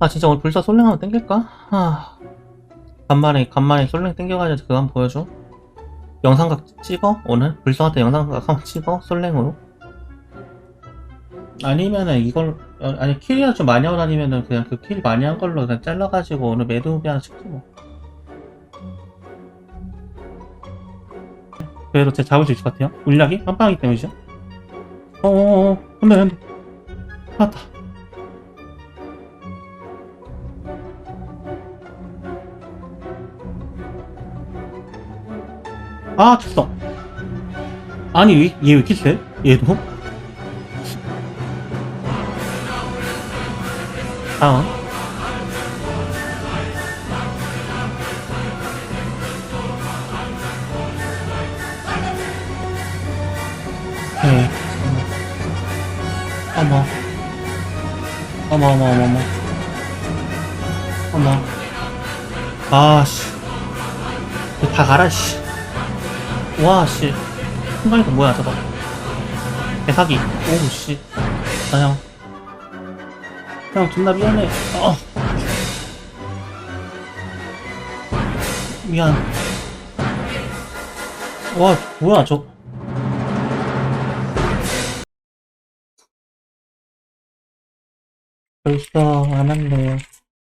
아 진짜 오늘 불사 솔랭 한번 땡길까? 아 간만에 간만에 솔랭 땡겨가지고 그거 한번 보여줘 영상각 찍어? 오늘? 불사한테 영상각 한번 찍어? 솔랭으로? 아니면은 이걸 어, 아니 킬이나 좀 많이 하고 다니면은 그냥 그 킬 많이 한 걸로 그냥 잘라가지고 오늘 매드무비 하나 찍지 뭐 그래도 제가 잡을 수 있을 것 같아요 물약이 깜빵이기 때문이죠 어어어 안돼 안돼 맞다 아 됐어. 아니 얘 왜 이렇게 세? 얘도? 다음 네. 어머. 어머 어머 어머 어머. 어머. 아씨. 다 가라 씨 와씨. 순간이동 뭐야 저거? 개사기. 오우씨. 나형. 형 존나 미안해. 어. 미안. 와 뭐야 저. 벌써 안 할래요